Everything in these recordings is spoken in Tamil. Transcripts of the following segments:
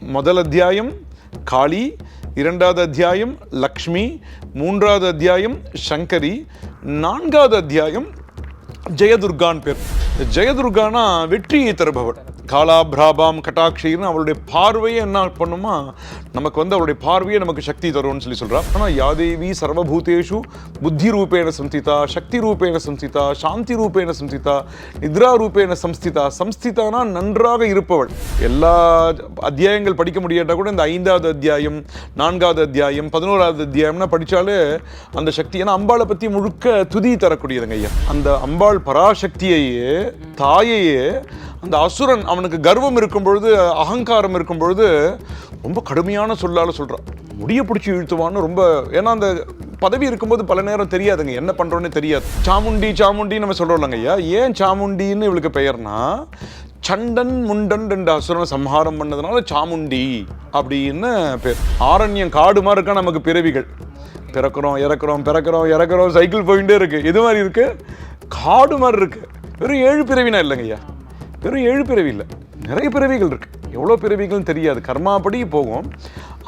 முதல் அத்தியாயம் காளி இரண்டாவது அத்தியாயம் லக்ஷ்மி மூன்றாவது அத்தியாயம் சங்கரி நான்காவது அத்தியாயம் ஜெயதுர்கான் பேர். ஜெயதுர்கானா வெற்றியை தருபவள் காலா பிராபாம் கட்டாட்சின்னு அவளுடைய பார்வையை என்ன பண்ணுமா? நமக்கு வந்து அவளுடைய பார்வையை நமக்கு சக்தி தரும்னு சொல்லி சொல்கிறான் ஆனால் யாதேவி சர்வபூதேஷு புத்தி ரூபேண சம்ஸ்திதா சக்தி ரூபேண சம்ஸ்திதா சாந்தி ரூபேண சம்ஸ்திதா நித்ரா ரூபேண சம்ஸ்திதா சம்ஸ்திதானா நன்றாக இருப்பவள். எல்லா அத்தியாயங்கள் படிக்க முடியாட்டா கூட இந்த ஐந்தாவது அத்தியாயம் நான்காவது அத்தியாயம் பதினோராவது அத்தியாயம்னா படித்தாலே அந்த சக்தி ஏன்னா அம்பாளை பற்றி முழுக்க துதி தரக்கூடியதுங்க ஐயா. அந்த அம்பாள் பராசக்தியையே தாயையே அந்த அசுரன் அவனுக்கு கர்வம் இருக்கும் பொழுது அகங்காரம் இருக்கும் பொழுது ரொம்ப கடுமையான சொல்லால் சொல்கிறான் முடிய பிடிச்சி இழுத்துவான்னு ரொம்ப ஏன்னா அந்த பதவி இருக்கும்போது பல நேரம் தெரியாதுங்க. என்ன பண்ணுறோன்னே தெரியாது. சாமுண்டி சாமுண்டி நம்ம சொல்றோம்லங்க ஐயா. ஏன் சாமுண்டின்னு இவளுக்கு பெயர்னா சண்டன் முண்டன் ரெண்டு அசுரனை சம்ஹாரம் பண்ணதுனால சாமுண்டி அப்படின்னு பேர். ஆரண்யம் காடு மாதிரி இருக்கா நமக்கு பிறவிகள். பிறக்கிறோம் இறக்குறோம் பிறக்கிறோம் இறக்குறோம் சைக்கிள் போயிட்டே இருக்குது இது மாதிரி இருக்குது காடு மாதிரி இருக்குது வெறும் ஏழு பிறவினா இல்லைங்க ஐயா. வெறும் ஏழு பிறவி இல்லை நிறைய பிறவிகள் இருக்கு. எவ்வளோ பிறவிகள்னு தெரியாது. கர்மாப்படி போகும்.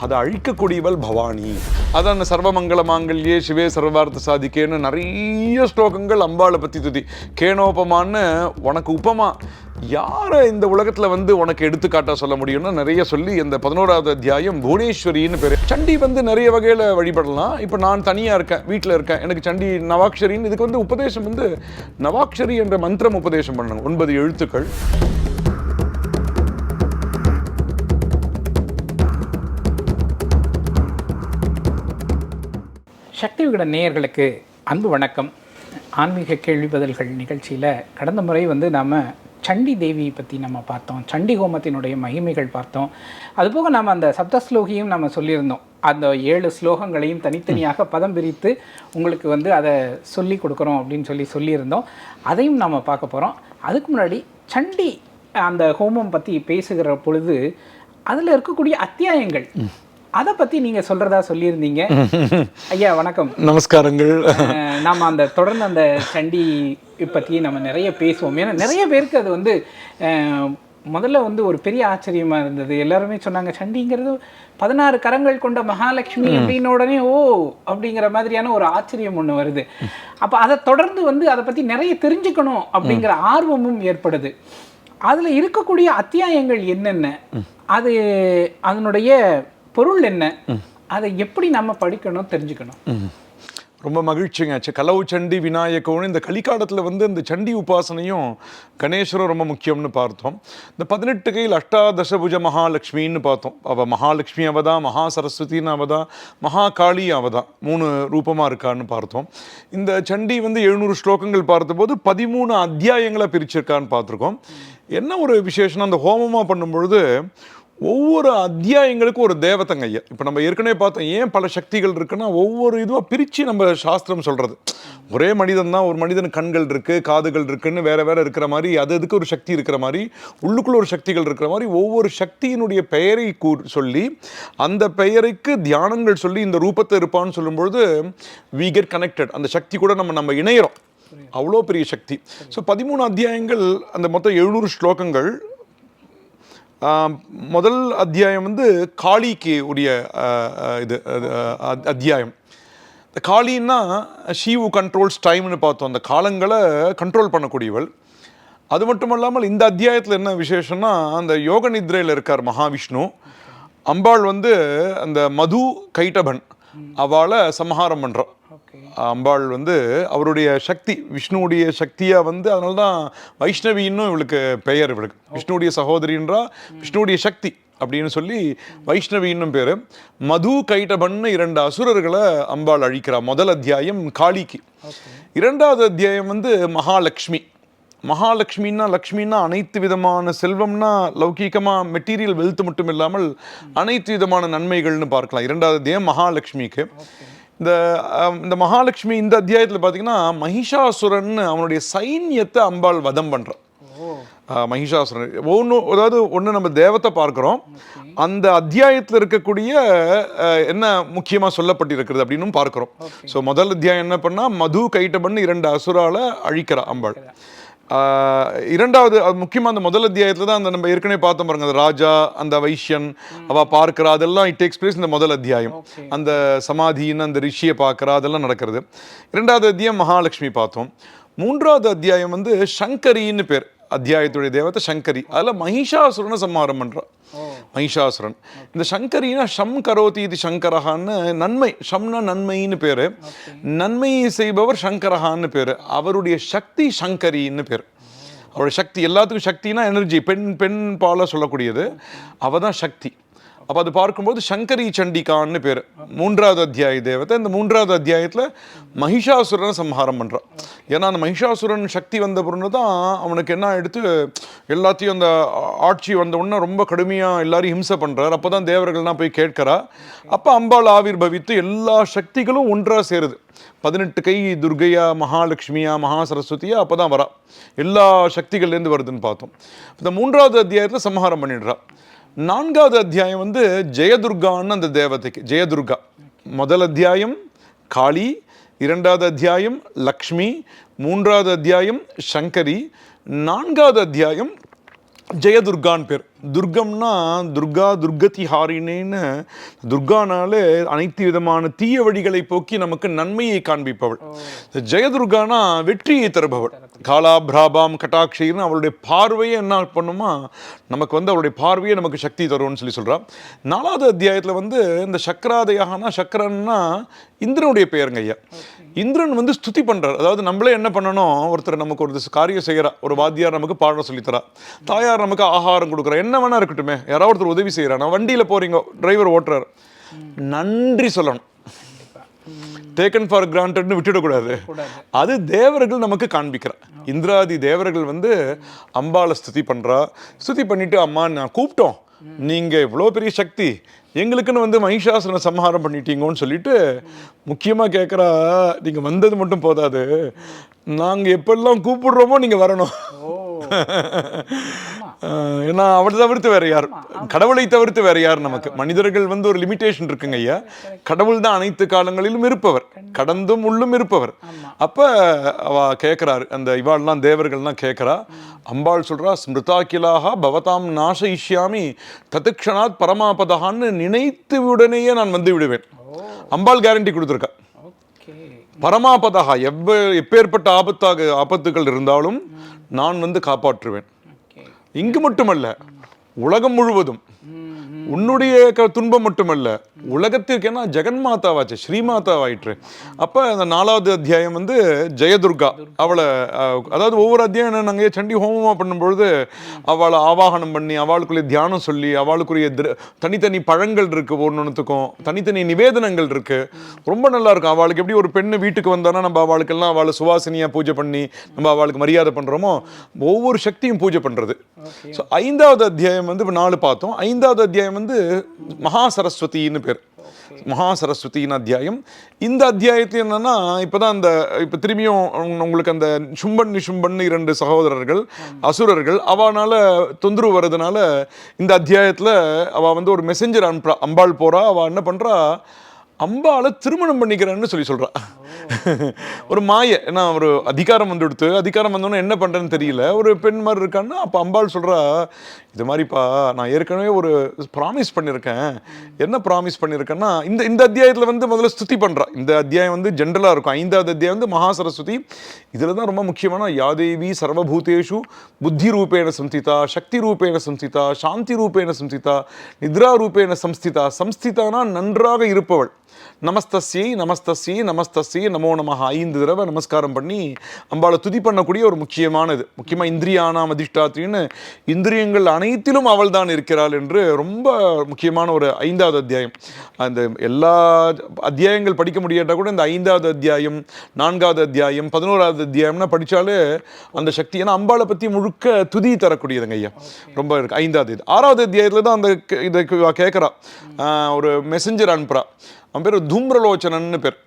அதை அழிக்கக்கூடியவள் பவானி. அதான் சர்வமங்கள மாங்கல்யே சிவே சர்வார்த்த சாதிக்கேன்னு நிறைய ஸ்லோகங்கள் அம்பாளை பற்றி துதி. கேனோபமான்னு உனக்கு உப்பமா. யாரை இந்த உலகத்தில் வந்து உனக்கு எடுத்துக்காட்டாக சொல்ல முடியும்னா நிறைய சொல்லி இந்த பதினோராவது அத்தியாயம் புவனேஸ்வரின்னு பேர். சண்டி வந்து நிறைய வகையில் வழிபடலாம். இப்போ நான் தனியாக இருக்கேன் வீட்டில் இருக்கேன். எனக்கு சண்டி நவாக்ஷரின்னு இதுக்கு வந்து உபதேசம் வந்து நவாக்ஷரி என்ற மந்திரம் உபதேசம் பண்ணணும். ஒன்பது எழுத்துக்கள். சக்தி விகட நேயர்களுக்கு அன்பு வணக்கம். ஆன்மீக கேள்வி பதில்கள் நிகழ்ச்சியில் கடந்த முறை வந்து நாம் சண்டி தேவியை பற்றி நம்ம பார்த்தோம். சண்டி ஹோமத்தினுடைய மகிமைகள் பார்த்தோம். அதுபோக நாம் அந்த சப்த ஸ்லோகியும் நம்ம சொல்லியிருந்தோம். அந்த ஏழு ஸ்லோகங்களையும் தனித்தனியாக பதம் பிரித்து உங்களுக்கு வந்து அதை சொல்லி கொடுக்குறோம் அப்படின்னு சொல்லி சொல்லியிருந்தோம். அதையும் நாம் பார்க்க போகிறோம் அதுக்கு முன்னாடி சண்டி அந்த ஹோமம் பற்றி பேசுகிற பொழுது அதில் இருக்கக்கூடிய அத்தியாயங்கள் அதை பற்றி நீங்கள் சொல்கிறதா சொல்லியிருந்தீங்க. ஐயா வணக்கம். நமஸ்காரங்கள். நாம அந்த தொடர்ந்து அந்த சண்டி பற்றி நம்ம நிறைய பேசுவோம். ஏன்னா நிறைய பேருக்கு அது வந்து முதல்ல வந்து ஒரு பெரிய ஆச்சரியமா இருந்தது. எல்லாருமே சொன்னாங்க சண்டிங்கிறது பதினாறு கரங்கள் கொண்ட மகாலட்சுமி அப்படின்ன உடனே ஓ அப்படிங்கிற மாதிரியான ஒரு ஆச்சரியம் ஒண்ணு வருது. அப்ப அதை தொடர்ந்து வந்து அதை பத்தி நிறைய தெரிஞ்சுக்கணும் அப்படிங்கிற ஆர்வமும் ஏற்படுது. அதுல இருக்கக்கூடிய அத்தியாயங்கள் என்னென்ன? அது அதனுடைய பொருள் என்ன? அதை எப்படி நம்ம படிக்கணும் தெரிஞ்சுக்கணும். ரொம்ப மகிழ்ச்சிங்க. ஆச்சு கலவு சண்டி விநாயகம்னு இந்த கலிக்காலத்தில் வந்து இந்த சண்டி உபாசனையும் கணேஸ்வரம் ரொம்ப முக்கியம்னு பார்த்தோம். இந்த பதினெட்டு கையில் அஷ்டாதசபுஜ மகாலட்சுமின்னு பார்த்தோம். அவள் மகாலட்சுமி அவதா மகா சரஸ்வதின்னு அவதா மகா காளி அவதா. மூணு ரூபமாக இருக்கான்னு பார்த்தோம். இந்த சண்டி வந்து எழுநூறு ஸ்லோகங்கள் பார்த்தபோது பதிமூணு அத்தியாயங்களை பிரிச்சிருக்கான்னு பார்த்துருக்கோம். என்ன ஒரு விசேஷம்னா அந்த ஹோமமாக பண்ணும்பொழுது ஒவ்வொரு அத்தியாயங்களுக்கும் ஒரு தேவதைங்க ஐயா இப்போ நம்ம ஏற்கனவே பார்த்தோம் ஏன் பல சக்திகள் இருக்குன்னா ஒவ்வொரு இதுவாக பிரித்து நம்ம சாஸ்திரம் சொல்கிறது ஒரே மனிதன் தான் ஒரு மனிதன் கண்கள் இருக்குது காதுகள் இருக்குன்னு வேறு வேறு இருக்கிற மாதிரி அது அதுக்கு ஒரு சக்தி இருக்கிற மாதிரி உள்ளுக்குள்ள ஒரு சக்திகள் இருக்கிற மாதிரி ஒவ்வொரு சக்தியினுடைய பெயரை கூ சொல்லி அந்த பெயருக்கு தியானங்கள் சொல்லி இந்த ரூபத்தை இருப்பான்னு சொல்லும்பொழுது வி கெட் கனெக்டட் அந்த சக்தி கூட நம்ம நம்ம இணையிறோம். அவ்வளோ பெரிய சக்தி. ஸோ பதிமூணு அத்தியாயங்கள் அந்த மொத்தம் எழுநூறு ஸ்லோகங்கள் முதல் அத்தியாயம் வந்து காளிக்கு உடைய இது அது, அத்தியாயம். இந்த காளின்னா ஷீவு கண்ட்ரோல்ஸ் டைம்னு பார்த்தோம். அந்த காலங்களை கண்ட்ரோல் பண்ணக்கூடியவள். அது மட்டும் இல்லாமல் இந்த அத்தியாயத்தில் என்ன விசேஷம்னா அந்த யோக நித்ரையில் இருக்கார் மகாவிஷ்ணு. அம்பாள் வந்து அந்த மது கைட்டபன். அவளை சம்ஹாரம் பண்ணுறான் ஓகே. அம்பாள் வந்து அவருடைய சக்தி விஷ்ணுவுடைய சக்தியாக வந்து அதனால தான் வைஷ்ணவின்னும் இவளுக்கு பெயர் இவளுக்கு. விஷ்ணுவுடைய சகோதரின்றா விஷ்ணுவுடைய சக்தி அப்படின்னு சொல்லி வைஷ்ணவின்னும் பேர். மது கைட்டபன்னு இரண்டு அசுரர்களை அம்பாள் அழிக்கிறா முதல் அத்தியாயம் காளிக்கு. இரண்டாவது அத்தியாயம் வந்து மகாலட்சுமி மகாலட்சுமின்னா லக்ஷ்மின்னா அனைத்து விதமான செல்வம்னா லௌகீகமாக மெட்டீரியல் வெல்த் மட்டும் இல்லாமல் அனைத்து விதமான நன்மைகள்னு பார்க்கலாம். இரண்டாவது அத்தியாயம் மகாலட்சுமிக்கு. இந்த இந்த மகாலட்சுமி இந்த அத்தியாயத்தில் பார்த்தீங்கன்னா மகிஷாசுரன் அவனுடைய சைன்யத்தை அம்பாள் வதம் பண்ணுறான் மகிஷாசுரன். ஒன்று அதாவது ஒன்று நம்ம தேவத்தை பார்க்குறோம். அந்த அத்தியாயத்தில் இருக்கக்கூடிய என்ன முக்கியமாக சொல்லப்பட்டிருக்கிறது அப்படின்னும் பார்க்குறோம். ஸோ முதல் அத்தியாயம் என்ன பண்ணால் மது கைட்டபன்னு இரண்டு அசுரால அழிக்கிறா அம்பாள். இரண்டாவது அது முக்கியமா அந்த முதல் அத்தியாயத்துல தான் அந்த நம்ம ஏற்கனவே பார்த்தோம் பாருங்க அந்த ராஜா அந்த வைஷ்யன் அவ பார்க்கிறா அதெல்லாம் இட் டேக்ஸ் பிளேஸ் இந்த முதல் அத்தியாயம். அந்த சமாதின்னு அந்த ரிஷியை பார்க்கறா அதெல்லாம் நடக்கிறது. இரண்டாவது அத்தியாயம் மகாலட்சுமி பார்த்தோம். மூன்றாவது அத்தியாயம் வந்து சங்கரின்னு பேர். அத்தியாயத்துடைய தேவதை சங்கரி. அதுல மகிஷாசுரனை சம்ஹாரம் பண்றா. மகிஷாசுரன். இந்த சங்கரினா ஷம் கரோதி இது சங்கரஹான்னு நன்மை. ஷம்னா நன்மைன்னு பேரு. நன்மை செய்பவர் சங்கரஹான்னு பேரு. அவருடைய சக்தி சங்கரின்னு பேர். அவருடைய சக்தி எல்லாத்துக்கும் சக்தினா எனர்ஜி பெண் பெண் பால சொல்லக்கூடியது. அவ தான் சக்தி. அப்போ அது பார்க்கும்போது சங்கரி சண்டிகான்னு பேர். மூன்றாவது அத்தியாய தேவதை இந்த மூன்றாவது அத்தியாயத்தில் மகிஷாசுரனை சம்ஹாரம் பண்ணுறான் ஏன்னா அந்த மகிஷாசுரன் சக்தி வந்த பிறகு தான் அவனுக்கு என்ன எடுத்து எல்லாத்தையும் அந்த ஆட்சி வந்த உடனே ரொம்ப கடுமையாக எல்லாரையும் ஹிம்சை பண்ணுறார் அப்போ தான் தேவர்கள்லாம் போய் கேட்கறா. அப்போ அம்பாள் ஆவிர் பவித்து எல்லா சக்திகளும் ஒன்றாக சேருது. பதினெட்டு கை துர்கையா மகாலட்சுமியா மகா சரஸ்வதியா அப்போ தான் வரா. எல்லா சக்திகள்லேருந்து வருதுன்னு பார்த்தோம். இந்த மூன்றாவது அத்தியாயத்தில் சம்ஹாரம் பண்ணிடுறா. நான்காவது அத்தியாயம் வந்து ஜெயதுர்கான்னு அந்த தேவதைக்கு ஜெயதுர்கா. முதல் அத்தியாயம் காளி. இரண்டாவது அத்தியாயம் லக்ஷ்மி. மூன்றாவது அத்தியாயம் சங்கரி. நான்காவது அத்தியாயம் ஜெயதுர்கான் பேர். துர்கம்னா துர்கா துர்கதி ஹாரினேன்னு துர்கானாலே அனைத்து விதமான தீய வழிகளை போக்கி நமக்கு நன்மையை காண்பிப்பவள். ஜெயதுர்கானா வெற்றியை தருபவள். காலா பிராபாம் கட்டாட்சின்னு அவளுடைய பார்வையை என்ன பண்ணுமா? நமக்கு வந்து அவளுடைய பார்வையே நமக்கு சக்தி தரும்னு சொல்லி சொல்றா நாலாவது அத்தியாயத்துல வந்து இந்த சக்கராதயாகனா சக்கரன்னா இந்திரனுடைய பெயருங்க ஐயா. இந்திரன் வந்து ஸ்துதி பண்றார். அதாவது நம்மளே என்ன பண்ணணும்? ஒருத்தர் நமக்கு ஒரு காரியம் செய்கிறா ஒரு வாத்தியார் நமக்கு பாடம் சொல்லித்தரா தாயார் நமக்கு ஆகாரம் கொடுக்குறா. என்ன வேணா இருக்கட்டுமே. யாராவது ஒருத்தர் உதவி செய்கிறா நான் வண்டியில போறீங்க டிரைவர் ஓட்டுறாரு. நன்றி சொல்லணும். டேக்கன் ஃபார் கிராண்டட்னு விட்டுடக்கூடாது அது தேவர்கள் நமக்கு காண்பிக்கிறார் இந்திராதி தேவர்கள் வந்து அம்பாவை ஸ்துதி பண்றா. ஸ்துதி பண்ணிட்டு அம்மா நான் கூப்பிட்டோம். நீங்கள் இவ்வளோ பெரிய சக்தி. எங்களுக்குன்னு வந்து மகிஷாசுரனை சம்ஹாரம் பண்ணிட்டீங்கன்னு சொல்லிட்டு முக்கியமா கேட்குறா நீங்க வந்தது மட்டும் போதாது. நாங்க எப்பெல்லாம் கூப்பிடுறோமோ நீங்க வரணும். ஏன்னா அவரை தவிர்த்து வேற யார்? கடவுளை தவிர்த்து வேற யார் நமக்கு? மனிதர்கள் வந்து ஒரு லிமிட்டேஷன் இருக்குங்க ஐயா. கடவுள் தான் அனைத்து காலங்களிலும் இருப்பவர். கடந்தும் உள்ளும் இருப்பவர். அப்ப அவ கேட்கிறாரு அந்த இவாள்லாம் தேவர்கள்லாம் கேட்கிறா அம்பாள் சொல்றா ஸ்மிருதாக்கிலாக பவதாம் நாசயிஷ்யாமி தத்துக்ஷணாத் பரமாபதகான்னு நினைத்து உடனேயே நான் வந்து விடுவேன். அம்பாள் கேரண்டி கொடுத்துருக்கா. ஓகே. பரமாபதகா எவ்வ எப்பேற்பட்ட ஆபத்தாக ஆபத்துகள் இருந்தாலும் நான் வந்து காப்பாற்றுவேன். இங்கு மட்டுமல்ல உலகம் முழுவதும். உன்னுடைய துன்பம் மட்டுமல்ல உலகத்திற்கு என்ன? ஜெகன்மாதாவாச்சு ஸ்ரீமாதாவாயிற்று. அப்ப அந்த நாலாவது அத்தியாயம் வந்து ஜெயதுர்கா. அவளை அதாவது ஒவ்வொரு அத்தியாயம் நாங்கள் சண்டி ஹோமமா பண்ணும்பொழுது அவளை ஆவாகனம் பண்ணி அவளுக்குரிய தியானம் சொல்லி அவளுக்குரிய திர- தனித்தனி பழங்கள் இருக்கு ஒன்னொன்னுத்துக்கும் தனித்தனி நிவேதனங்கள் இருக்கு. ரொம்ப நல்லா இருக்கும். அவளுக்கு எப்படி ஒரு பெண்ணு வீட்டுக்கு வந்தானா நம்ம அவளுக்கெல்லாம் அவளை சுவாசினியா பூஜை பண்ணி நம்ம அவளுக்கு மரியாதை பண்றோமோ ஒவ்வொரு சக்தியும் பூஜை பண்றது. ஸோ ஐந்தாவது அத்தியாயம் வந்து இப்போ நாலு பார்த்தோம். ஐந்தாவது அத்தியாயம் வந்து மகா சரஸ்வதினு பேர். மகா சரஸ்வதியின் அத்தியாயம். இந்த அத்தியாயத்தில் என்னன்னா இப்போதான் அந்த இப்போ திரும்பியும் உங்களுக்கு அந்த சும்பன் நிஷும்பன் இரண்டு சகோதரர்கள் அசுரர்கள் அவனால் தொந்தரவு வர்றதுனால இந்த அத்தியாயத்தில் அவள் வந்து ஒரு மெசஞ்சர் அனுப்புறா அம்பாள் போகிறா அவள் என்ன பண்ணுறா அம்பாளை திருமணம் பண்ணிக்கிறான்னு சொல்லி சொல்கிறா ஒரு மாய. ஏன்னா ஒரு அதிகாரம் வந்து எடுத்து அதிகாரம் வந்தோன்னு என்ன பண்றேன்னு தெரியல. ஒரு பெண் மாதிரி இருக்கான்னா அப்போ அம்பாள் சொல்றா இது மாதிரிப்பா நான் ஏற்கனவே ஒரு ப்ராமிஸ் பண்ணியிருக்கேன் என்ன ப்ராமிஸ் பண்ணியிருக்கேன்னா இந்த இந்த அத்தியாயத்தில் வந்து முதல்ல ஸ்துதி பண்றா. இந்த அத்தியாயம் வந்து ஜென்ரலாக இருக்கும். ஐந்தாவது அத்தியாயம் வந்து மகா சரஸ்வதி. இதில் தான் ரொம்ப முக்கியமான யாதேவி சர்வபூதேஷு புத்தி ரூபேண சம்ஸ்திதா சக்தி ரூபேண சம்ஸ்திதா சாந்தி ரூபேண சம்ஸ்திதா நித்ரா ரூபேண சம்ஸ்திதா. சம்ஸ்திதானா நன்றாக இருப்பவள். நமஸ்தஸ்யை நமஸ்தஸ்யை நமஸ்தஸ்யை நமோ நமஹ. ஐந்து தடவை நமஸ்காரம் பண்ணி அம்பாளை துதி பண்ணக்கூடிய ஒரு முக்கியமானது. முக்கியமாக இந்திரியானாம் அதிஷ்டாத்தின்னு இந்திரியங்கள் அனைத்திலும் அவள் தான் இருக்கிறாள் என்று ரொம்ப முக்கியமான ஒரு ஐந்தாவது அத்தியாயம். அந்த எல்லா அத்தியாயங்கள் படிக்க முடியாட்டா கூட இந்த ஐந்தாவது அத்தியாயம் நான்காவது அத்தியாயம் பதினோராவது அத்தியாயம்னா படிச்சாலே அந்த சக்தி. ஏன்னா அம்பாளை பற்றி முழுக்க துதி தரக்கூடியதுங்க ஐயா. ரொம்ப இருக்கு. ஐந்தாவது இது. ஆறாவது அத்தியாயத்தில் தான் அந்த இதை கேட்குறா ஒரு மெசஞ்சர் அனுப்புறா. அவன் பேர் தூம்ரலோச்சனன்னு பேர்.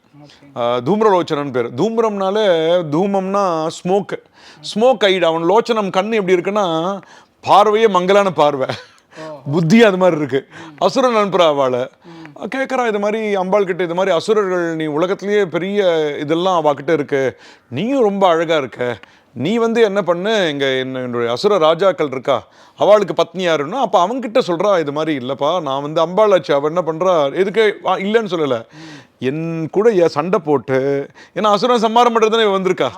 தூம்ரலோச்சனன் பேர். தூம்ரம்னாலே தூமம்னா ஸ்மோக் ஸ்மோக் ஐடு. அவன் லோச்சனம் கண்ணு எப்படி இருக்குன்னா பார்வையே மங்கலான பார்வை. புத்தி அது மாதிரி இருக்கு. அசுரன் அனுப்புறா அவளை. கேட்குறா இது மாதிரி அம்பாள் கிட்ட இது மாதிரி அசுரர்கள் நீ உலகத்திலேயே பெரிய இதெல்லாம் அவகிட்ட இருக்கு. நீயும் ரொம்ப அழகா இருக்க. நீ வந்து என்ன பண்ணு? இங்கே என்னுடைய அசுர ராஜாக்கள் இருக்கா? அவளுக்கு பத்னி யாருன்னா அப்போ அவன்கிட்ட சொல்கிறா இது மாதிரி இல்லைப்பா நான் வந்து அம்பாளாச்சு அவள் என்ன பண்ணுறா எதுக்கு இல்லைன்னு சொல்லலை. என் கூட சண்டை போட்டு ஏன்னா அசுரன் சம்மாரம் பண்ணுறது தானே வந்திருக்கா?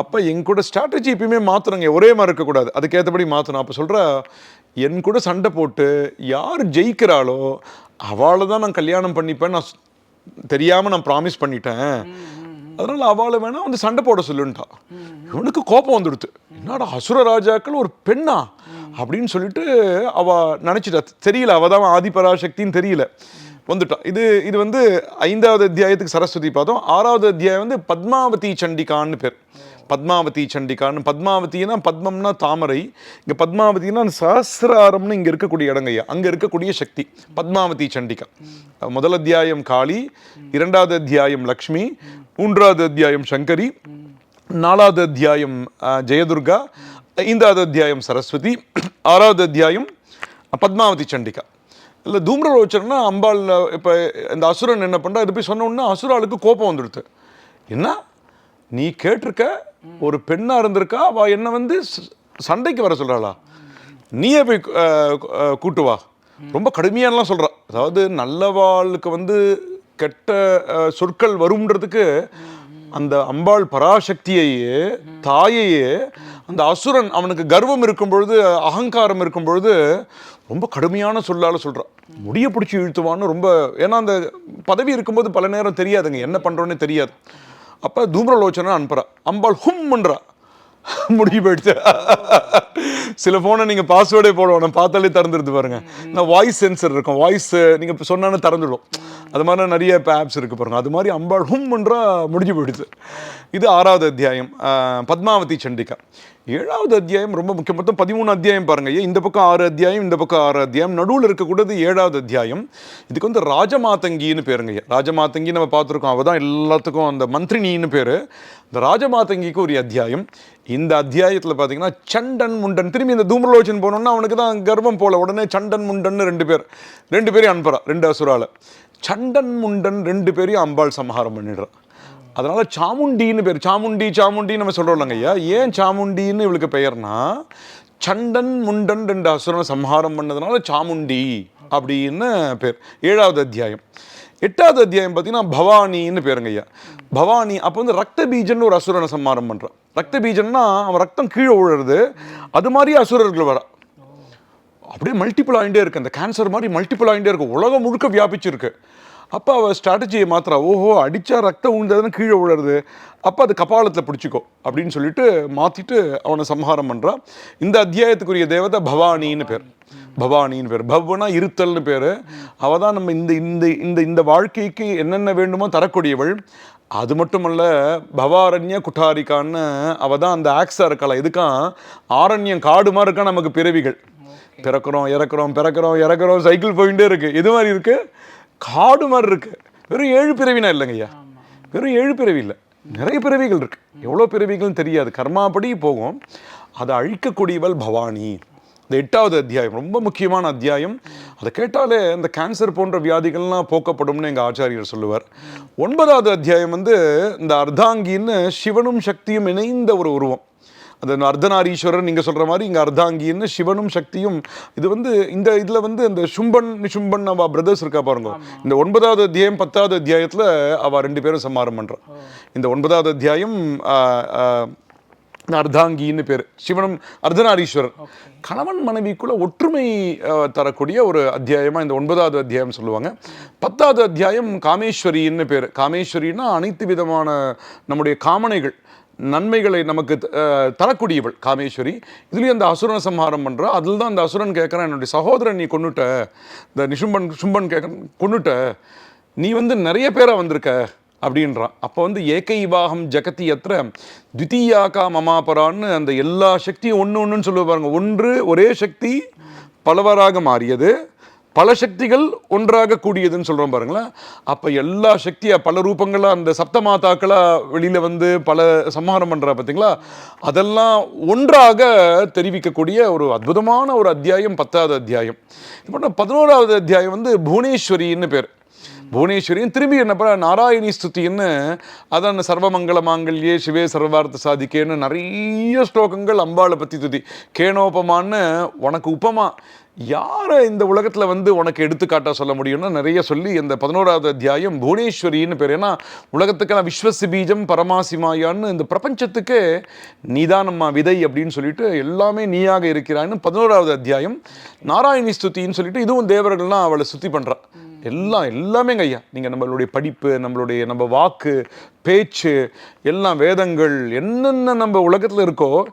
அப்போ என் கூட ஸ்ட்ராட்டஜி எப்பயுமே மாற்றணுங்க ஒரே மாதிரி இருக்கக்கூடாது. அதுக்கேற்றபடி மாற்றணும் அப்போ சொல்கிறா என் கூட சண்டை போட்டு யார் ஜெயிக்கிறாளோ அவளை தான் நான் கல்யாணம் பண்ணிப்பேன் நான் தெரியாமல் நான் ப்ராமிஸ் பண்ணிட்டேன். அதனால அவளை வேணால் வந்து சண்டை போட சொல்லுன்ட்டா. இவனுக்கு கோபம் வந்துடுது என்னடா அசுர ராஜாக்கள் ஒரு பெண்ணா? அப்படின்னு சொல்லிட்டு அவள் நினச்சிட்டா. தெரியல அவள் தான் ஆதிபராசக்தின்னு தெரியல. வந்துட்டா. இது இது வந்து ஐந்தாவது அத்தியாயத்துக்கு சரஸ்வதி பார்த்தோம் ஆறாவது அத்தியாயம் வந்து பத்மாவதி சண்டிகான்னு பேர். பத்மாவதி சண்டிகான்னு. பத்மாவதினா பத்மம்னா தாமரை. இங்கே பத்மாவதினா சஹசிராரம்னு இங்கே இருக்கக்கூடிய இடங்கய்யா அங்கே இருக்கக்கூடிய சக்தி. பத்மாவதி சண்டிகா. முதல் அத்தியாயம் காளி இரண்டாவது அத்தியாயம் லக்ஷ்மி மூன்றாவது அத்தியாயம் சங்கரி நாலாவது அத்தியாயம் ஜெயதுர்கா ஐந்தாவது அத்தியாயம் சரஸ்வதி ஆறாவது அத்தியாயம் பத்மாவதி சண்டிகா. இல்லை தூம்ரலோச்சனா அம்பாள் இப்போ இந்த அசுரன் என்ன பண்ணுறா இது போய் சொன்ன உடனே அசுராளுக்கு கோபம் வந்துடுது. என்ன? நீ கேட்டிருக்க ஒரு பெண்ணா இருந்திருக்கா அவ என்ன வந்து சண்டைக்கு வர சொல்றாளா? நீயே போய் கூட்டு வா. ரொம்ப கடுமையானலாம் சொல்றா. அதாவது நல்லவாளுக்கு வந்து கெட்ட சொற்கள் வரும்ன்றதுக்கு அந்த அம்பாள் பராசக்தியையே தாயையே அந்த அசுரன் அவனுக்கு கர்வம் இருக்கும் பொழுது அகங்காரம் இருக்கும் பொழுது ரொம்ப கடுமையான சொல்லால சொல்றான் முடிய பிடிச்சி இழுத்துவான்னு ரொம்ப ஏன்னா அந்த பதவி இருக்கும்போது பல நேரம் தெரியாதுங்க. என்ன பண்றோன்னே தெரியாது. அப்ப தூம்ரலோச்சனை அனுப்புகிறா அம்பாள் ஹும்ன்றா முடிஞ்சு போயிடுச்சு. சில ஃபோனை நீங்கள் பாஸ்வேர்டே போடுவோம் நான் பார்த்தாலே திறந்துருது பாருங்க. நான் வாய்ஸ் சென்சர் இருக்கும். வாய்ஸ் நீங்கள் இப்போ சொன்னானே திறந்துடும். அது மாதிரி நிறைய இப்போ ஆப்ஸ் இருக்குது பாருங்க. அது மாதிரி அம்பாள் ஹும்ன்றா முடிஞ்சு போயிடுது இது ஆறாவது அத்தியாயம். பத்மாவதி சண்டிகா. ஏழாவது அத்தியாயம் ரொம்ப முக்கியம். மொத்தம் பதிமூணு அத்தியாயம் பாருங்க. ஏன் இந்த பக்கம் ஆறு அத்தியாயம் இந்த பக்கம் ஆறு அத்தியாயம். நடுவில் இருக்கக்கூடாது ஏழாவது அத்தியாயம். இதுக்கு வந்து ராஜமாதங்கின்னு பேருங்க. ஐயா. ராஜமாதங்கி நம்ம பார்த்துருக்கோம். அவள் தான் எல்லாத்துக்கும் அந்த மந்திரினின்னு பேர். இந்த ராஜமாதங்கிக்கு ஒரு அத்தியாயம். இந்த அத்தியாயத்தில் பார்த்தீங்கன்னா சண்டன் முண்டன். திரும்பி இந்த தூமலோச்சன் போனோம்னா அவனுக்கு தான் கர்வம் போல. உடனே சண்டன் முண்டன்னு ரெண்டு பேர். ரெண்டு பேரையும் அனுப்புகிறான் ரெண்டு அசுரால. சண்டன் முண்டன் ரெண்டு பேரையும் அம்பாள் சம்ஹாரம் பண்ணிடுறான் அதனால் சாமுண்டின்னு பேர் சாமுண்டி சாமுண்டி நம்ம சொல்றோம்லங்க ஐயா. ஏன் சாமுண்டின்னு இவளுக்கு பெயர்னா சண்டன் முண்டன் ரெண்டு அசுரனை சம்ஹாரம் பண்ணதுனால சாமுண்டி அப்படின்னு பேர். ஏழாவது அத்தியாயம். எட்டாவது அத்தியாயம் பார்த்தீங்கன்னா பவானின்னு பேருங்க ஐயா. பவானி அப்போ வந்து ரக்த பீஜன் ஒரு அசுரனை சம்ஹாரம் பண்ணுறான் ரத்த பீஜன்னா அவன் ரத்தம் கீழே விழுறது அது மாதிரி அசுரர்கள் வரான் அப்படியே மல்டிபிள் ஆகிட்டே இருக்குது அந்த கேன்சர் மாதிரி மல்டிபிள் ஆகிட்டே இருக்குது உலகம் முழுக்க வியாபிச்சிருக்கு. அப்போ அவள் ஸ்ட்ராட்டஜியை மாத்திரா ஓஹோ அடித்தா ரத்தம் உழுந்ததுன்னு கீழே விழுறது. அப்போ அது கபாலத்தில் பிடிச்சிக்கோ அப்படின்னு சொல்லிட்டு மாற்றிட்டு அவனை சம்ஹாரம் பண்ணுறான் இந்த அத்தியாயத்துக்குரிய தேவதை பவானின்னு பேர். பவானின்னு பேர். பவனா இருத்தல்னு பேர். அவள் தான் நம்ம இந்த இந்த இந்த இந்த வாழ்க்கைக்கு என்னென்ன வேண்டுமோ தரக்கூடியவள். அது மட்டுமல்ல பவாரண்ய குட்டாரிக்கான்னு அவ தான் அந்த ஆக்ஸா இருக்கல இதுக்கான் ஆரண்யம் காடு மாதிரி இருக்கா நமக்கு பிறவிகள். பிறக்கிறோம் இறக்குறோம் பிறக்கிறோம் இறக்குறோம் சைக்கிள் போயிட்டே இருக்கு. எது மாதிரி இருக்கு? காடு மாதிரி இருக்கு. வெறும் ஏழு பிறவினா இல்லைங்க ஐயா. வெறும் ஏழு பிறவி இல்லை. நிறைய பிறவிகள் இருக்கு. எவ்வளோ பிறவிகள்னு தெரியாது. கர்மாப்படி போகும். அதை அழிக்கக்கூடியவள் பவானி. இந்த எட்டாவது அத்தியாயம் ரொம்ப முக்கியமான அத்தியாயம். அதை கேட்டாலே இந்த கேன்சர் போன்ற வியாதிகள்லாம் போக்கப்படும்னு எங்கள் ஆச்சாரியர் சொல்லுவார். ஒன்பதாவது அத்தியாயம் வந்து இந்த அர்த்தாங்கின்னு சிவனும் சக்தியும் இணைந்த ஒரு உருவம். அது அர்த்தநாரீஸ்வரர் நீங்க சொல்ற மாதிரி இங்க அர்த்தாங்கின்னு சிவனும் சக்தியும் இது வந்து இந்த இதுல வந்து இந்த சும்பன் நிசும்பன் அவ பிரதர்ஸ் இருக்கா பாருங்க. இந்த ஒன்பதாவது அத்தியாயம் பத்தாவது அத்தியாயத்துல அவ ரெண்டு பேரும் சம்மாரம் பண்றா. இந்த ஒன்பதாவது அத்தியாயம் அர்த்தாங்கின்னு பேர். சிவனும் அர்த்தநாரீஸ்வரர். கணவன் மனைவிக்குள்ள ஒற்றுமை தரக்கூடிய ஒரு அத்தியாயமா இந்த ஒன்பதாவது அத்தியாயம் சொல்லுவாங்க. பத்தாவது அத்தியாயம் காமேஸ்வரின்னு பேர். காமேஸ்வரின்னா அனைத்து விதமான நம்முடைய காமனைகள் நன்மைகளை நமக்கு தரக்கூடியவள் காமேஸ்வரி. இதுலேயும் அந்த அசுரனை சம்ஹாரம் பண்றா. அதில் தான் அந்த அசுரன் கேட்குறான் என்னுடைய சகோதரன் நீ கொன்னுட்ட. இந்த நிசும்பன் சும்பன் கேட்க கொன்னுட்ட. நீ வந்து நிறைய பேரா வந்திருக்க. அப்படின்றான். அப்போ வந்து ஏகைவாகம் ஜெகதி அத்திர த்விதீயாக்கா மமாபரான்னு அந்த எல்லா சக்தியும் ஒன்று ஒன்றுன்னு சொல்லுவ பாருங்க. ஒன்று ஒரே சக்தி பலவராக மாறியது. பல சக்திகள் ஒன்றாக கூடியதுன்னு சொல்கிறோம் பாருங்களேன். அப்போ எல்லா சக்தியாக பல ரூபங்களாக அந்த சப்த மாதாக்களாக வெளியில் வந்து பல சம்ஹாரம் பண்ணுறா பார்த்தீங்களா அதெல்லாம் ஒன்றாக தெரிவிக்கக்கூடிய ஒரு அற்புதமான ஒரு அத்தியாயம் பத்தாவது அத்தியாயம். இப்போ பதினோராவது அத்தியாயம் வந்து புவனேஸ்வரின்னு பேர். புவனேஸ்வரியும் திரும்பி என்னப்பா நாராயணி ஸ்துதின்னு அதான் சர்வமங்கள மாங்கல்யே சிவே சர்வார்த்த சாதிக்கேன்னு நிறைய ஸ்லோகங்கள் அம்பாளை பற்றி துதி. கேனோபமான்னு உனக்கு உபமா யாரை இந்த உலகத்தில் வந்து உனக்கு எடுத்துக்காட்டாக சொல்ல முடியும்னா நிறைய சொல்லி இந்த பதினோராவது அத்தியாயம் புவனேஸ்வரின்னு பேர். ஏன்னா உலகத்துக்கெல்லாம் விஸ்வசி பீஜம் பரமாசிமாயான்னு இந்த பிரபஞ்சத்துக்கு நீதானம்மா விதை அப்படின்னு சொல்லிட்டு எல்லாமே நீயாக இருக்கிறான்னு பதினோராவது அத்தியாயம். நாராயணி ஸ்துதின்னு சொல்லிட்டு இதுவும் தேவர்கள்லாம் அவளை சுத்தி பண்ணுறான் எல்லாம் எல்லாமேங்க ஐயா. நீங்கள் நம்மளுடைய படிப்பு நம்மளுடைய நம்ம வாக்கு பேச்சு எல்லாம் வேதங்கள் என்னென்ன நம்ம உலகத்தில் இருக்கோ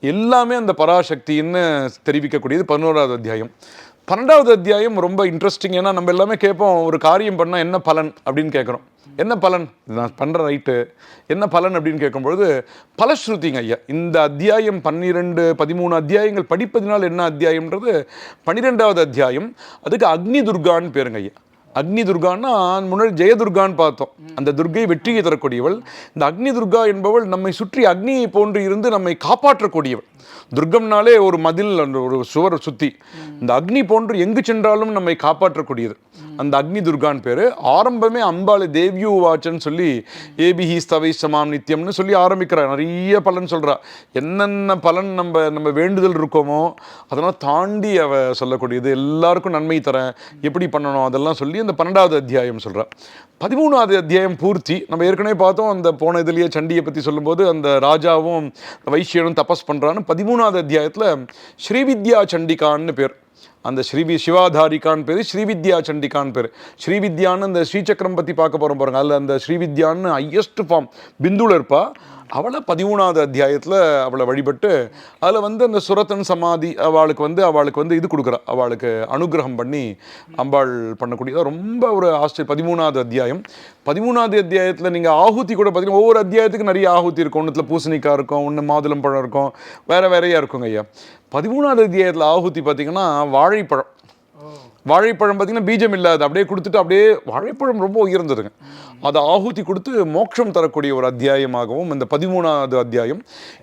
எல்லாமே அந்த பராசக்தின்னு தெரிவிக்கக்கூடியது பதினோராவது அத்தியாயம். பன்னெண்டாவது அத்தியாயம் ரொம்ப இன்ட்ரெஸ்டிங் ஏன்னா நம்ம எல்லாமே கேட்போம் ஒரு காரியம் பண்ணால் என்ன பலன் அப்படின்னு கேட்குறோம். என்ன பலன்? நான் பண்ணுற ரைட்டு. என்ன பலன் அப்படின்னு கேட்கும்பொழுது பலஸ்ருதிங்க ஐயா. இந்த அத்தியாயம் பன்னிரெண்டு பதிமூணு அத்தியாயங்கள் படிப்பதினால் என்ன அத்தியாயம்ன்றது பன்னிரெண்டாவது அத்தியாயம். அதுக்கு அக்னி துர்கான்னு பேருங்க ஐயா. அக்னி துர்கான்னா முன்னாடி ஜெயதுர்கான்னு பார்த்தோம். அந்த துர்கை வெற்றியை தரக்கூடியவள். இந்த அக்னி துர்கா என்பவள் நம்மை சுற்றி அக்னியை போன்று இருந்து நம்மை காப்பாற்றக்கூடியவள். துர்கம்னாலே ஒரு மதில் அந்த ஒரு சுவர் சுத்தி. இந்த அக்னி போன்று எங்கு சென்றாலும் நம்மை காப்பாற்றக்கூடியது. அந்த அக்னி துர்கான் பேர். ஆரம்பமே அம்பாளு தேவியூ வாச்சன்னு சொல்லி ஏபிஹி ஸ்தவை சமாம் நித்தியம்னு சொல்லி ஆரம்பிக்கிறா. நிறைய பலன் சொல்கிறா என்னென்ன பலன் நம்ம நம்ம வேண்டுதல் இருக்கோமோ அதெல்லாம் தாண்டி அவ சொல்லக்கூடியது எல்லாருக்கும் நன்மை தரேன். எப்படி பண்ணணும் அதெல்லாம் சொல்லி அந்த பன்னெண்டாவது அத்தியாயம் சொல்றா. பதிமூணாவது அத்தியாயம் பூர்த்தி. நம்ம ஏற்கனவே பார்த்தோம் அந்த போன இதுலேயே சண்டியை பற்றி சொல்லும்போது அந்த ராஜாவும் வைஷ்யனும் தபஸ் பண்றான்னு பதிமூணாவது அத்தியாயத்தில் ஸ்ரீவித்யா சண்டிகான்னு பேர். அந்த ஸ்ரீவி சிவாதாரிக்கான் பேர் ஸ்ரீவித்யா சண்டிகான் பேர். ஸ்ரீவித்யான்னு அந்த ஸ்ரீசக்கரம் பற்றி பார்க்க போகிறோம் பாருங்க. அதில் அந்த ஸ்ரீவித்யான்னு ஹையஸ்ட் ஃபார்ம் பிந்துல இருப்பா அவளை பதிமூணாவது அத்தியாயத்தில் அவளை வழிபட்டு அதில் வந்து அந்த சுரத்தன் சமாதி அவளுக்கு வந்து அவளுக்கு வந்து இது கொடுக்குறா. அவளுக்கு அனுகிரகம் பண்ணி அம்பாள் பண்ணக்கூடியதாக ரொம்ப ஒரு ஆஸ்திரேலிய பதிமூணாவது அத்தியாயம். பதிமூணாவது அத்தியாயத்தில் நீங்கள் ஆகுதி கூட பார்த்தீங்கன்னா ஒவ்வொரு அத்தியாயத்துக்கு நிறைய ஆகுதி இருக்கும். ஒன்றுத்தில் பூசணிக்காய் இருக்கும் ஒன்று மாதுளம் பழம் இருக்கும் வேறு வேறையாக இருக்குங்க ஐயா. பதிமூணாவது அத்தியாயத்தில் ஆகுதி பார்த்தீங்கன்னா வாழைப்பழம். வாழைப்பழம் பார்த்தீங்கன்னா பீஜம் இல்லாது அப்படியே கொடுத்துட்டு அப்படியே வாழைப்பழம் ரொம்ப உயர்ந்ததுங்க. அதை ஆகுதி கொடுத்து மோட்சம் தரக்கூடிய ஒரு அத்தியாயமாகவும் இந்த பதிமூணாவது அத்தியாயம்.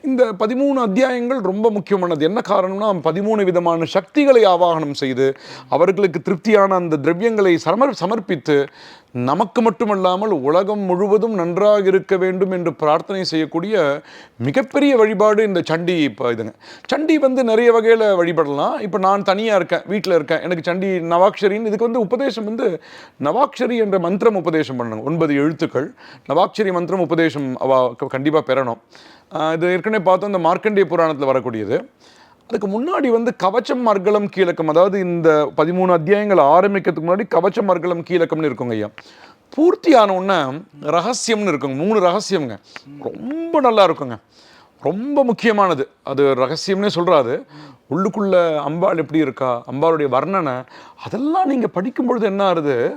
இந்த பதிமூணு அத்தியாயங்கள் ரொம்ப முக்கியமானது. என்ன காரணம்னா பதிமூணு விதமான சக்திகளை ஆவாகனம் செய்து அவர்களுக்கு திருப்தியான அந்த திரவியங்களை சமர் சமர்ப்பித்து நமக்கு மட்டுமல்லாமல் உலகம் முழுவதும் நன்றாக இருக்க வேண்டும் என்று பிரார்த்தனை செய்யக்கூடிய மிகப்பெரிய வழிபாடு இந்த சண்டி இப்போ இதுங்க. சண்டி வந்து நிறைய வகையில் வழிபடலாம். இப்போ நான் தனியாக இருக்கேன் வீட்டில் இருக்கேன். எனக்கு சண்டி நவாக்ஷரின்னு இதுக்கு வந்து உபதேசம் வந்து நவாக்ஷரி என்ற மந்திரம் உபதேசம் பண்ணணும் ஒன்பது எழுத்துக்கள். நவாக்ஷரி மந்திரம் உபதேசம் அவ கண்டிப்பாக பெறணும். இது ஏற்கனவே பார்த்தோம் இந்த மார்க்கண்டேய புராணத்தில் வரக்கூடியது. அதுக்கு முன்னாடி வந்து கவச்சம் மர்கலம் கீழக்கம் அதாவது இந்த பதிமூணு அத்தியாயங்கள் ஆரம்பிக்கிறதுக்கு முன்னாடி கவச்சம் மர்கலம் கீழக்கம்னு இருக்குங்க ஐயா. பூர்த்தி ஆன உடனே ரகசியம்னு இருக்குங்க மூணு ரகசியம்ங்க. ரொம்ப நல்லா இருக்குங்க. ரொம்ப முக்கியமானது. அது ரகசியம்னே சொல்கிறாது உள்ளுக்குள்ள அம்பாள் எப்படி இருக்கா அம்பாளுடைய வர்ணனை அதெல்லாம் நீங்கள் படிக்கும் பொழுது என்ன ஆறுது?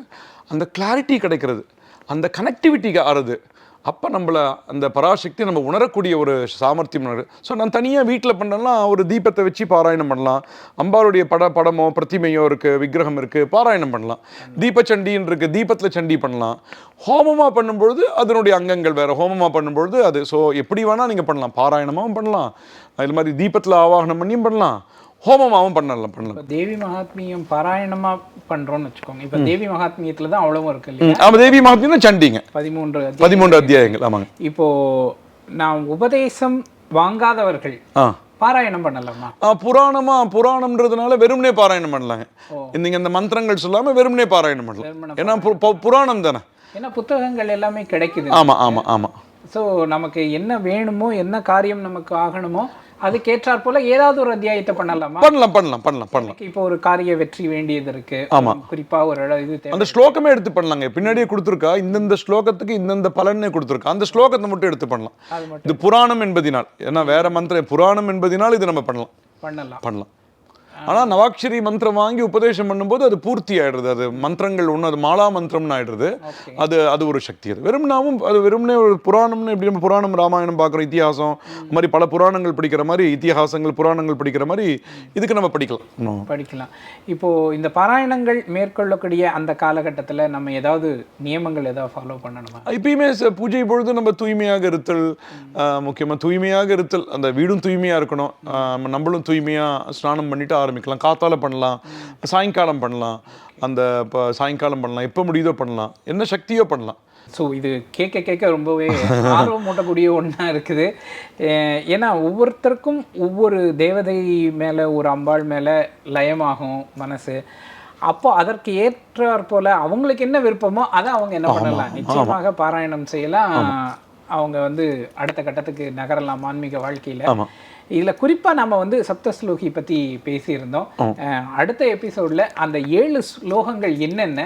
அந்த கிளாரிட்டி கிடைக்கிறது. அந்த கனெக்டிவிட்டி ஆறுது. அப்போ நம்மளை அந்த பராசக்தி நம்ம உணரக்கூடிய ஒரு சாமர்த்தியம் ஸோ நான் தனியாக வீட்டில் பண்ணலாம் ஒரு தீபத்தை வச்சு பாராயணம் பண்ணலாம். அம்பாளுடைய பட படமோ பிரதிமையோ இருக்குது விக்கிரகம் இருக்குது பாராயணம் பண்ணலாம். தீபச்சண்டின்னு இருக்குது தீபத்தில் சண்டி பண்ணலாம். ஹோமமாக பண்ணும்பொழுது அதனுடைய அங்கங்கள் வேறு. ஹோமமாக பண்ணும்பொழுது அது. ஸோ எப்படி வேணால் நீங்கள் பண்ணலாம். பாராயணமாகவும் பண்ணலாம். இது மாதிரி தீபத்தில் ஆவாகனம் பண்ணியும் பண்ணலாம். ஹோமமாகவும் பண்ணலாம் பண்ணலாம். இப்போ தேவி மகாத்மியம் பாராயணமா பண்றோம்னு வச்சுக்கோங்க. இப்போ தேவி மகாத்மியத்துல தான் அவ்வளவும் இருக்கு இல்லையா? ஆமாம் தேவி மகாத்மியம் சண்டிங்க. பதிமூன்று. பதிமூன்று அத்தியாயங்கள் ஆமாங்க. இப்போ நான் உபதேசம் வாங்காதவர்கள் பாராயணம் பண்ணலாமா? புராணமா புராணம்ன்றதுனால வெறுமனே பாராயணம் பண்ணலாங்க. நீங்க இந்த மந்திரங்கள் சொல்லாம வெறுமனே பாராயணம் பண்ணலாம். ஏன்னா புராணம் தானே. ஏன்னா புத்தகங்கள் எல்லாமே கிடைக்குது. ஆமா ஆமா ஆமா. ஸோ நமக்கு என்ன வேணுமோ என்ன காரியம் நமக்கு ஆகணுமோ அதுக்கேற்றாற் போல ஏதாவது ஒரு அத்தியாயத்தை பண்ணலாமா? பண்ணலாம் பண்ணலாம் பண்ணலாம் பண்ணலாம். இப்போ ஒரு காரிய வெற்றி வேண்டியது இருக்கு. ஆமா. குறிப்பா ஒரு இது அந்த ஸ்லோகமே எடுத்து பண்ணலாங்க. பின்னாடியே கொடுத்துருக்கா இந்தந்த ஸ்லோகத்துக்கு இந்தந்த பலனே கொடுத்துருக்கா. அந்த ஸ்லோகத்தை மட்டும் எடுத்து பண்ணலாம். இது புராணம் என்பதினால் ஏன்னா வேற மந்திரம் புராணம் என்பதினால் இது நம்ம பண்ணலாம். பண்ணலாம். பண்ணலாம். ஆனா நவாக்ஷரி மந்திரம் வாங்கி உபதேசம் பண்ணும்போது அது பூர்த்தி ஆயிடுறது. அது மந்திரங்கள் ஒன்று அது மாலா மந்திரம்னு ஆயிடுறது. அது அது ஒரு சக்தி அது. வெறும்னாவும் அது வெறும்னே ஒரு புராணம்னு எப்படி நம்ம புராணம் ராமாயணம் பார்க்குறோம் இத்திஹாசம் இந்த மாதிரி பல புராணங்கள் படிக்கிற மாதிரி இத்திஹாசங்கள் புராணங்கள் படிக்கிற மாதிரி இதுக்கு நம்ம படிக்கலாம். படிக்கலாம். இப்போ இந்த பாராயணங்கள் மேற்கொள்ளக்கூடிய அந்த காலகட்டத்துல நம்ம ஏதாவது நியமங்கள் ஏதாவது ஃபாலோ பண்ணணுமா? எப்பயுமே ச- பூஜை பொழுது நம்ம தூய்மையாக இருத்தல் ஆஹ், முக்கியமா தூய்மையாக இருத்தல். அந்த வீடும் தூய்மையா இருக்கணும். நம்மளும் தூய்மையா ஸ்நானம் பண்ணிட்டு ஆரம்பிக்கலாம். காத்தால பண்ணலாம். சாயங்காலம் பண்ணலாம். அந்த இப்போ சாயங்காலம் பண்ணலாம். எப்போ முடியுதோ பண்ணலாம். என்ன சக்தியோ பண்ணலாம். ஸோ இது கேட்க கேட்க ரொம்பவே ஆர்வம் மூட்டக்கூடிய ஒன்றா இருக்குது. ஏன்னா ஒவ்வொருத்தருக்கும் ஒவ்வொரு தேவதை மேலே ஒரு அம்பாள் மேலே லயமாகும் மனசு. அப்போ அதற்கு ஏற்றாற் போல அவங்களுக்கு என்ன விருப்பமோ அதை அவங்க என்ன பண்ணலாம். நிச்சயமாக பாராயணம் செய்யலாம். அவங்க வந்து அடுத்த கட்டத்துக்கு நகரலாம் ஆன்மீக வாழ்க்கையில. இதுல குறிப்பா நம்ம வந்து சப்தஸ்லோகி பத்தி பேசியிருந்தோம். அஹ் அடுத்த எபிசோட்ல அந்த ஏழு ஸ்லோகங்கள் என்னென்ன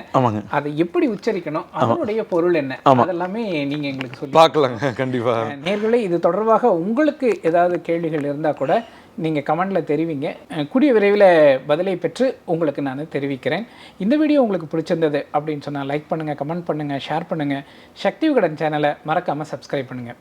அதை எப்படி உச்சரிக்கணும் அதனுடைய பொருள் என்ன அதெல்லாமே நீங்க எங்களுக்கு சொல்லி பார்க்கலாங்க கண்டிப்பா. நேர்களே இது தொடர்பாக உங்களுக்கு ஏதாவது கேள்விகள் இருந்தால் கூட நீங்கள் கமெண்டில் தெரிவிங்க. கூடிய விரைவில் பதிலை பெற்று உங்களுக்கு நான் தெரிவிக்கிறேன். இந்த வீடியோ உங்களுக்கு பிடிச்சிருந்தது அப்படின்னு சொன்னால் லைக் பண்ணுங்கள் கமெண்ட் பண்ணுங்கள் ஷேர் பண்ணுங்கள் சக்தி விகடன் சேனலை மறக்காமல் சப்ஸ்கிரைப் பண்ணுங்கள்